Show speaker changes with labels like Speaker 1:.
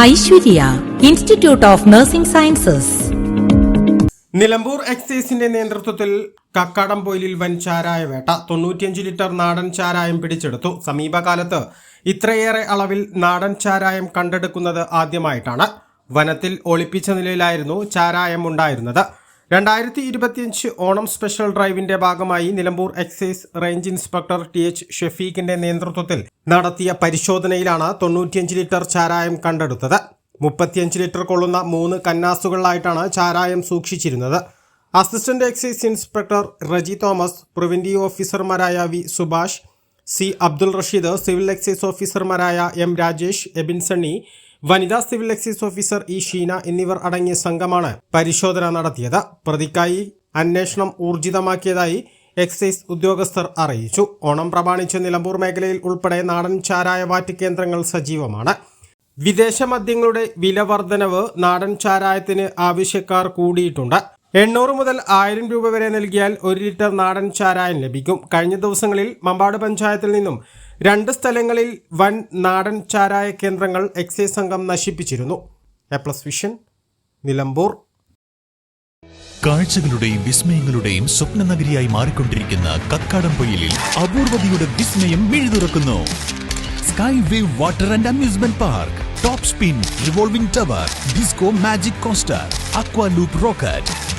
Speaker 1: Aishwarya institute of nursing sciences
Speaker 2: Nilambur എക്സൈസിന്റെ നേതൃത്വത്തിൽ കക്കാടംപൊയിലിൽ വൻ ചാരായ വേട്ട. തൊണ്ണൂറ്റിയഞ്ച് ലിറ്റർ നാടൻ ചാരായം പിടിച്ചെടുത്തു. സമീപകാലത്ത് ഇത്രയേറെ അളവിൽ നാടൻ ചാരായം കണ്ടെടുക്കുന്നത് ആദ്യമായിട്ടാണ്. വനത്തിൽ ഒളിപ്പിച്ച നിലയിലായിരുന്നു ചാരായം ഉണ്ടായിരുന്നത്. രണ്ടായിരത്തി ഇരുപത്തിയഞ്ച് ഓണം സ്പെഷ്യൽ ഡ്രൈവിന്റെ ഭാഗമായി Nilambur excise range inspector T H ഷെഫീഖിന്റെ നേതൃത്വത്തിൽ നടത്തിയ പരിശോധനയിലാണ് തൊണ്ണൂറ്റിയഞ്ച് ലിറ്റർ ചാരായം കണ്ടെടുത്തത്. മുപ്പത്തിയഞ്ച് ലിറ്റർ കൊള്ളുന്ന മൂന്ന് കന്നാസുകളിലായിട്ടാണ് ചാരായം സൂക്ഷിച്ചിരുന്നത്. Assistant excise inspector Reji Thomas preventive ഓഫീസർമാരായ V Subhash C Abdul Rasheed civil excise ഓഫീസർമാരായ എം രാജേഷ് എബിൻ സണ്ണി വനിതാ civil excise officer E Sheena എന്നിവർ അടങ്ങിയ സംഘമാണ് പരിശോധന നടത്തിയത്. പ്രതിക്കായി അന്വേഷണം ഊർജിതമാക്കിയതായി എക്സൈസ് ഉദ്യോഗസ്ഥർ അറിയിച്ചു. ഓണം പ്രമാണിച്ച് നിലമ്പൂർ മേഖലയിൽ ഉൾപ്പെടെ നാടൻ ചാരായ വാറ്റ് കേന്ദ്രങ്ങൾ സജീവമാണ്. വിദേശ മദ്യങ്ങളുടെ വില വർധനവ് നാടൻ ചാരായത്തിന് ആവശ്യക്കാർ കൂടിയിട്ടുണ്ട്. എണ്ണൂറ് മുതൽ ആയിരം രൂപ വരെ നൽകിയാൽ ഒരു ലിറ്റർ നാടൻ ചാരായം ലഭിക്കും. കഴിഞ്ഞ ദിവസങ്ങളിൽ മമ്പാട് പഞ്ചായത്തിൽ നിന്നും രണ്ട് സ്ഥലങ്ങളിൽ വൻ നാടൻ ചാരായ കേന്ദ്രങ്ങൾ എക്സൈസ് സംഘം നശിപ്പിച്ചിരുന്നു. A plus vision Nilambur.
Speaker 3: കാഴ്ചകളുടെയും വിസ്മയങ്ങളുടെയും സ്വപ്ന നഗരിയായി മാറിക്കൊണ്ടിരിക്കുന്ന കക്കാടംപൊയിലിൽ അപൂർവതയുടെ വിസ്മയം മിഴുതുറക്കുന്നു. Sky wave water and amusement park top spin revolving tower disco magic coaster aqua loop rocket